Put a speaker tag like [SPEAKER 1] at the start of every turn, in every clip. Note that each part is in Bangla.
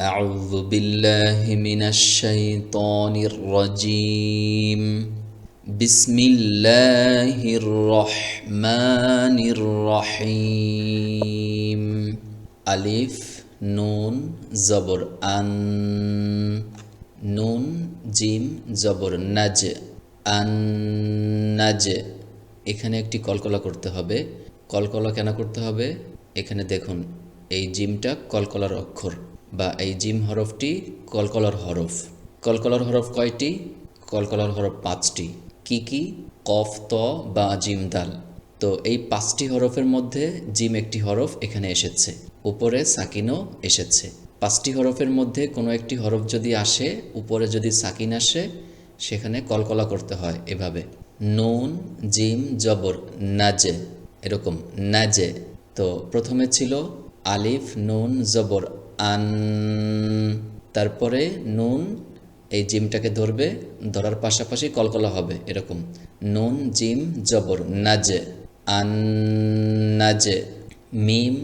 [SPEAKER 1] أعوذ بالله من الشيطان الرجيم بسم الله الرحمن الرحيم ألف নুন জবর আন নুন জিম জবর নাজ আন নাজ এখানে একটি কলকলা করতে হবে কলকলা কেন করতে হবে এখানে দেখুন এই জিমটা কলকলার অক্ষর বা এই জিম হরফটি কলকলার হরফ। কলকলার হরফ কয়টি? কলকলার হরফ পাঁচটি। কি কি? কফ, ত বা জিম দাল। তো এই পাঁচটি হরফের মধ্যে জিম একটি হরফ এখানে এসেছে। উপরে সাকিনও এসেছে। পাঁচটি হরফের মধ্যে কোনো একটি হরফ যদি আসে, উপরে যদি সাকিন আসে, সেখানে কলকলা করতে হয় এভাবে। নুন, জিম, জবর, নাজে, এরকম, নাজে। তো প্রথমে ছিল আলিফ, নুন, জবর আন, তারপরে নুন, এই জিমটাকে ধরবে, ধরার পাশাপাশি কলকলা হবে, এরকম। নুন, জিম, জবর, নাজে, আন, নাজে, মিম,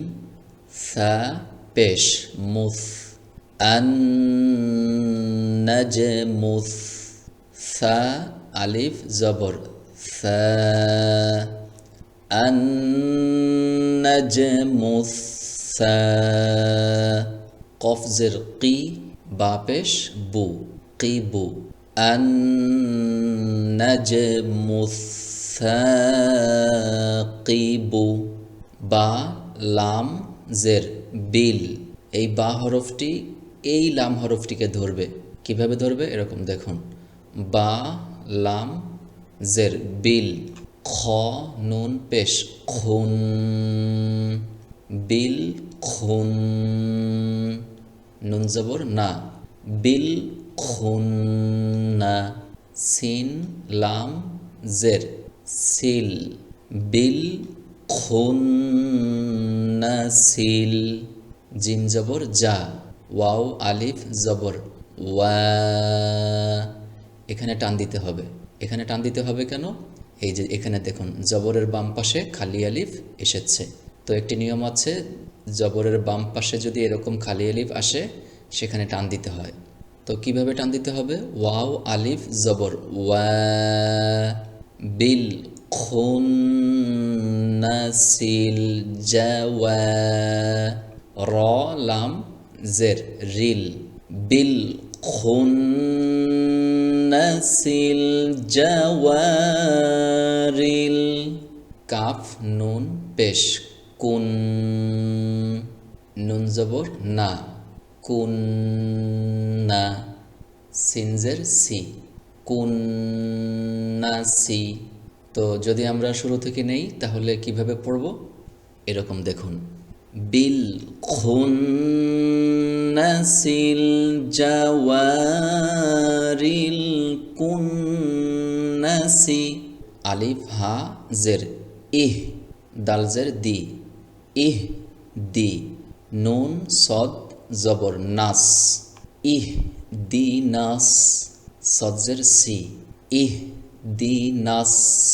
[SPEAKER 1] সা, পেশ, মুস, আন, নাজে, মুস, সা, আলিফ, জবর, সা, আন, নাজে, মুস, সা কফ জের কি বা পেশ বু কি বু মুসাকিবু বা লাম জের বিল এই বা হরফটি, এই লাম হরফটিকে ধরবে। কীভাবে ধরবে? এরকম দেখুন। বা লাম জের বিল খ নুন পেশ খুন বিল খুন নুন জবর? না। বিল খুন না সিন, লাম, জের। সিল। বিল খুন্নাসিল জিম জবর যা ওয়াও, আলিফ, জবর। ওয়া। এখানে টান দিতে হবে। এখানে টান দিতে হবে কেন? এই যে এখানে দেখুন, জবরের বাম পাশে খালি আলিফ এসেছে। তো একটি নিয়ম আছে। জবরের বাম পাশে যদি এরকম খালি আলিফ আসে, সেখানে টান দিতে হয়। তো কীভাবে টান দিতে হবে? ওয়াও, আলিফ, জবর। ওয়া বিল খুন্নাসিল জাওয়া। র, লাম, জের, রিল। বিল খুন্নাসিল জাওয়ারিল কাফ, নুন, পেশ। কুন নুন জবর না। কুন না সিনজের সি। কুন না কুন্নাসি তো যদি আমরা শুরু থেকে নেই, তাহলে কীভাবে পড়ব? এরকম দেখুন। বিল খুন্নাসিল জাওয়ারিল কুন কুন্নাসি আলিফ হা জের। ইহ দালজের দি। ইহ দি নুন সদ জবর নাস। ইহ দি নাস সজ্জের সি। ইহ দি নাস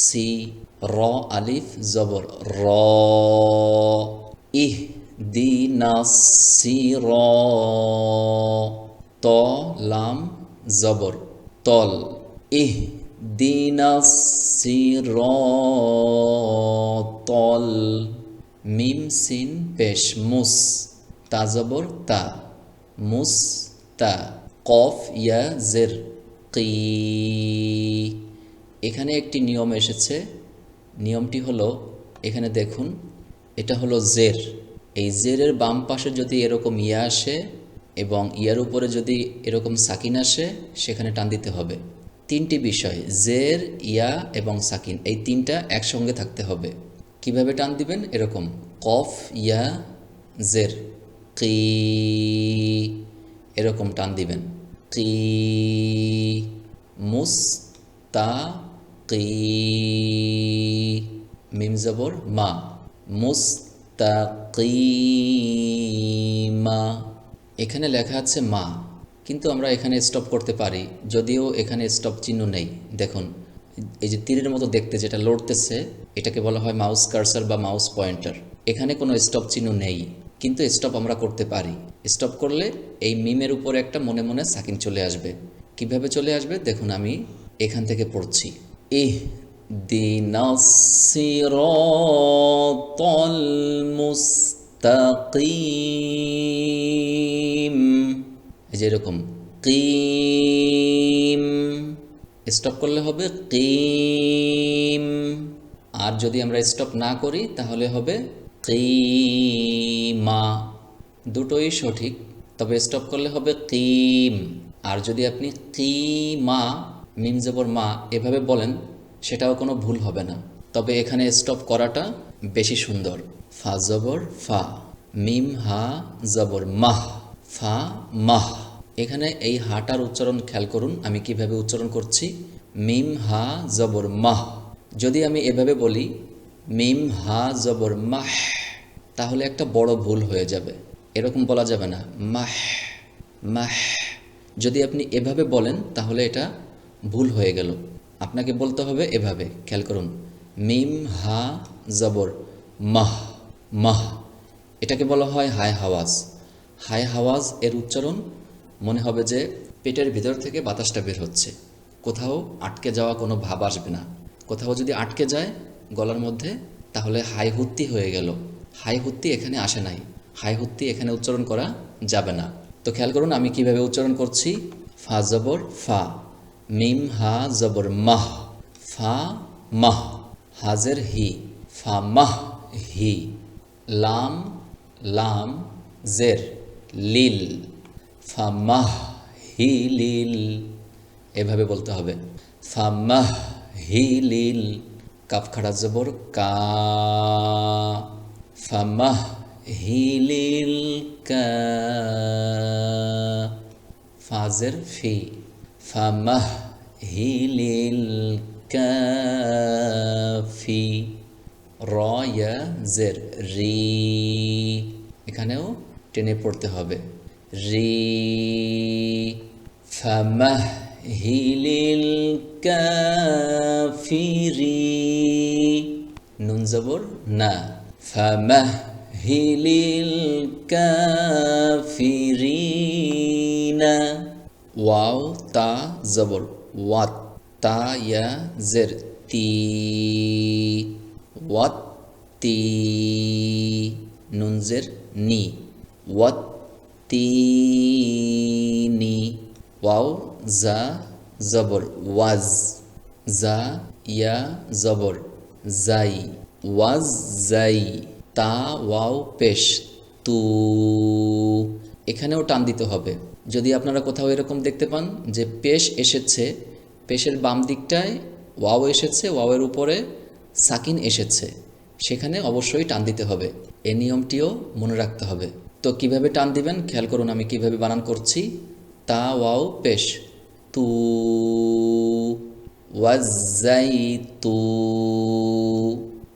[SPEAKER 1] সি র আলিফ জবর র। ইহ দি নাসি র ত লাম জবর তল। ইহ দি নাসি র তল। মিম সিন পেশ মুস তাজবর তা, মুস তা, কফ ইয়া জের, কি। এখানে একটি নিয়ম এসেছে, নিয়মটি হলো, এখানে দেখুন, এটা হলো জের। এই জেরের বাম পাশে যদি এরকম ইয়া আসে এবং ইয়ার উপরে যদি এরকম সাকিন আসে, সেখানে টান দিতে হবে। তিনটি বিষয়, জের, ইয়া এবং সাকিন, এই তিনটা একসঙ্গে থাকতে হবে। কীভাবে টান দিবেন? এরকম। কফ, ইয়া, জের। কি, এরকম টান দিবেন। কি মুস্তা কি, মিম জবর, মা। মুস্তাকিমা এখানে লেখা আছে মা। কিন্তু আমরা এখানে স্টপ করতে পারি। যদিও এখানে স্টপ চিহ্ন নেই। দেখুন। এই যে তীরের মতো দেখতে যেটা লড়তেছে, এটাকে বলা হয় মাউস কার্সার বা মাউস পয়েন্টার এখানে কোনো স্টপ চিহ্ন নেই, কিন্তু স্টপ আমরা করতে পারি। স্টপ করলে এই মিমের উপরে একটা মনে মনে সাকিন চলে আসবে। কীভাবে চলে আসবে? দেখুন আমি এখান থেকে পড়ছি। দিনাসিরাতাল মুস্তাকিম। এই যে এরকম, কিম। স্টপ করলে হবে কিম। আর যদি আমরা স্টপ না করি, তাহলে হবে কিমা। দুটোই সঠিক, তবে স্টপ করলে হবে কিম। আর যদি আপনি কিমা, মিম জবর মা, এভাবে বলেন, সেটাও কোনো ভুল হবে না। তবে এখানে স্টপ করাটা বেশি সুন্দর। ফা জবর ফা, মিম হা জবর মাহ, ফা মাহ। এখানে এই হাটার উচ্চারণ খেয়াল করুন, আমি কীভাবে উচ্চারণ করছি? মিম হা জবর মাহ। যদি আমি এভাবে বলি, মিম হা জবর মাহ, তাহলে একটা বড় ভুল হয়ে যাবে। এরকম বলা যাবে না, মাহ মাহ। যদি আপনি এভাবে বলেন, তাহলে এটা ভুল হয়ে গেল। আপনাকে বলতে হবে এভাবে, খেয়াল করুন। মিম হা জবর মাহ মাহ। এটাকে বলা হয় হাই হাওয়াজ। হাই হাওয়াজ এর উচ্চারণ মনে হবে যে পেটের ভিতর থেকে বাতাসটা বের হচ্ছে। কোথাও আটকে যাওয়া কোনো ভাব আসবে না। কোথাও যদি আটকে যায় গলার মধ্যে, তাহলে হাই হুত্তি হয়ে গেল। হাই হুত্তি এখানে আসে নাই। হাই হুত্তি এখানে উচ্চারণ করা যাবে না। তো খেয়াল করুন আমি কীভাবে উচ্চারণ করছি। ফা জবর ফা। মিম হা জবর মাহ। ফা মাহ। হাজের হি। ফা মাহ হি। লাম লাম, জের, লিল। ফামাহ হি লিল এভাবে বলতে হবে। ফামাহ হি লিল কাফ খাড়া জবর কা। ফামাহ হি লিল কা। ফাজের ফি। ফামাহ হি লিল কাফি রয়া জের রি। এখানেও টেনে পড়তে হবে। রি ফামাহিলিল কাফিরি নুন জবর, না, ফামাহিলিল কাফিরিনা। ওয়াও, তা, জবর ওয়াত তা ইয়া জের তি ওয়াত তি নুন জের নি। ওয়াত তিনি ওয়াও জা জবর ওয়াজ জা ইয়া জবর জাই ওয়াজ জাই তা ওয়াও পেশ তু এখানেও টান দিতে হবে। যদি আপনারা কোথাও এরকম দেখতে পান যে পেশ এসেছে, পেশের বাম দিকটায় ওয়াও এসেছে, ওয়াওয়ের উপরে সাকিন এসেছে, সেখানে অবশ্যই টান দিতে হবে। এ নিয়মটিও মনে রাখতে হবে। তো কীভাবে টান দিবেন? খেয়াল করুন আমি কীভাবে বানান করছি। তা, ওয়াও, পেশ। তু ওয়াজাই তু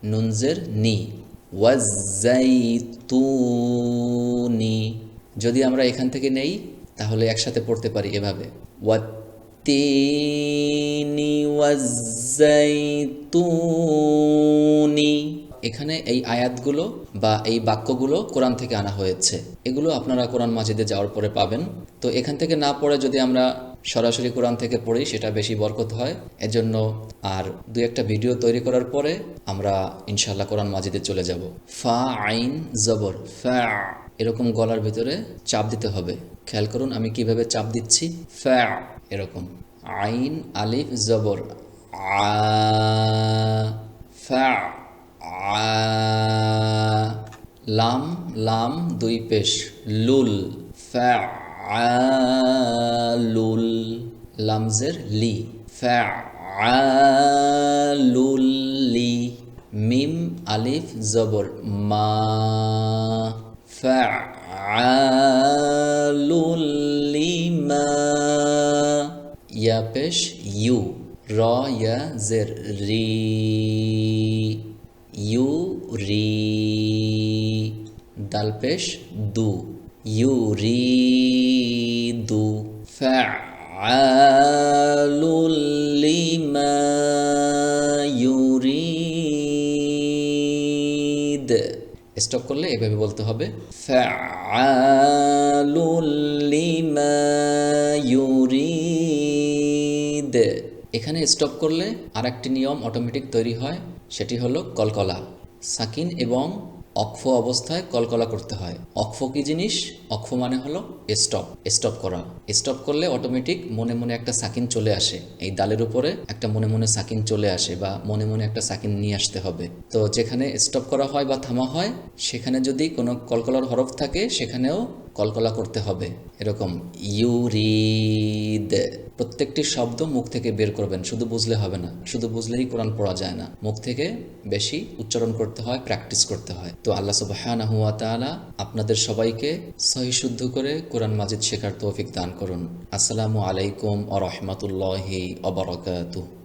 [SPEAKER 1] নুনজের নি। ওয়াজাই তু নি যদি আমরা এখান থেকে নেই, তাহলে একসাথে পড়তে পারি এভাবে। ওয়াত্তিনি, ওয়াজাইতুনি। এখানে এই আয়াতগুলো বা এই বাক্যগুলো কোরআন থেকে আনা হয়েছে। এগুলো আপনারা কোরআন মাজিদে যাওয়ার পরে পাবেন। তো এখান থেকে না পড়ে যদি আমরা সরাসরি কোরআন থেকে পড়ি, সেটা বেশি বরকত হয়। এজন্য আর দু একটা ভিডিও তৈরি করার পরে আমরা ইনশাল্লাহ কোরআন মাজিদে চলে যাব। ফা আইন জবর, ফা এরকম গলার ভিতরে চাপ দিতে হবে। খেয়াল করুন আমি কীভাবে চাপ দিচ্ছি। ফ্যা এরকম। আইন, আলিফ, জবর, আ, ফা আ লাম লাম, দুই পেশ, লুল ফাআলুল লামজের লি ফাআলুল লি, মিম, আলিফ, জবর, মা ফাআলুল লিমা ইয়া পেশ, ইউ, র, ইয়া, জের, রি। দাল পেশ দু ইউ দু ইউরিদ। স্টপ করলে এভাবে বলতে হবে। ইউরিদ। এখানে স্টপ করলে আরেকটি নিয়ম অটোমেটিক তৈরি হয়, সেটি হলো কলকলা। সাকিন এবং অক্ষ অবস্থায় কলকলা করতে হয়। অক্ষ কি জিনিস? অক্ষ মানে হলো স্টপ স্টপ করা। স্টপ করলে অটোমেটিক মনে মনে একটা সাকিন চলে আসে। এই দালের উপরে একটা মনে মনে সাকিন চলে আসে বা মনে মনে একটা সাকিন নিয়ে আসতে হবে। তো যেখানে স্টপ করা হয় বা থামা হয়, সেখানে যদি কোনো কলকলার হরফ থাকে, সেখানেও কলকলা করতে হবে। এরকম ইউরিদ। প্রত্যেকটি শব্দ মুখ থেকে বের করবেন, শুধু বুঝলে হবে না। শুধু বুঝলেই কোরআন পড়া যায় না। মুখ থেকে বেশি উচ্চারণ করতে হয়, প্র্যাকটিস করতে হয়। তো আল্লাহ সুবহানাহু ওয়া তাআলা আপনাদের সবাইকে সহি শুদ্ধ করে কোরআন মাজিদ শেখার তৌফিক দান করুন। আসসালামু আলাইকুম ওয়া রাহমাতুল্লাহি ওয়া বারাকাতুহু।